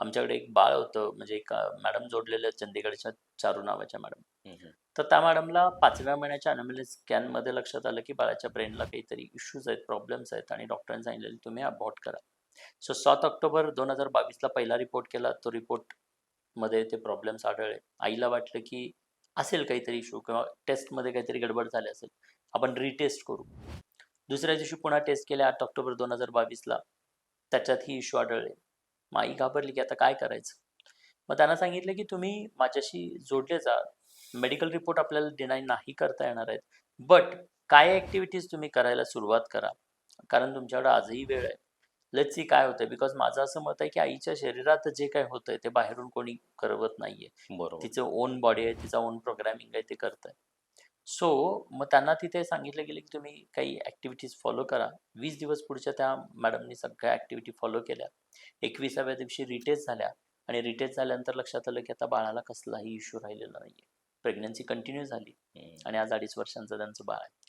आमच्याकडे एक बाळ होतं म्हणजे एक मॅडम जोडलेल्या चंदीगडच्या चारू नावाच्या मॅडम. तर त्या मॅडमला पाचव्या महिन्याच्या अनोमली स्कॅनमध्ये लक्षात आलं की बाळाच्या ब्रेनला काहीतरी इश्यूज आहेत प्रॉब्लेम्स आहेत आणि डॉक्टरांनी सांगितलेलं तुम्ही अबॉर्ट करा. सो सात ऑक्टोबर दोन हजार बावीसला पहिला रिपोर्ट केला. तो रिपोर्टमध्ये ते प्रॉब्लेम्स आढळले. आईला वाटलं की असेल काहीतरी इश्यू किंवा टेस्टमध्ये काहीतरी गडबड झाली असेल. आपण रिटेस्ट करू. दुसऱ्या दिवशी पुन्हा टेस्ट केले आठ ऑक्टोबर दोन हजार बावीसला. त्याच्यातही इश्यू आढळले. मग आई घाबरली की आता काय करायचं? मग त्यांना सांगितलं की तुम्ही माझ्याशी जोडले जा मेडिकल रिपोर्ट आपल्याला डिनाय नाही करता येणार आहेत. बट काय ॲक्टिव्हिटीज तुम्ही करायला सुरुवात करा? कारण तुमच्याकडे आजही वेळ आहे. लेट्स सी काय होतंय. बिकॉज माझं असं मत आहे की आईच्या शरीरात जे काय होतंय ते बाहेरून कोणी करवत नाहीये. बरोबर. तिचं ओन बॉडी आहे तिचा ओन प्रोग्रामिंग आहे ते करत आहे सो मग त्यांना तिथे सांगितलं गेलं की तुम्ही काही ॲक्टिव्हिटीज फॉलो करा. वीस दिवस पुढच्या त्या मॅडमनी सगळ्या ॲक्टिव्हिटी फॉलो केल्या. एकविसाव्या दिवशी रिटेस्ट झाल्या आणि रिटेस्ट झाल्यानंतर लक्षात आलं की आता बाळाला कसलाही इश्यू राहिलेला नाही आहे प्रेग्नन्सी कंटिन्यू झाली. आणि आज अडीच वर्षांचं त्यांचं बाळ आहे.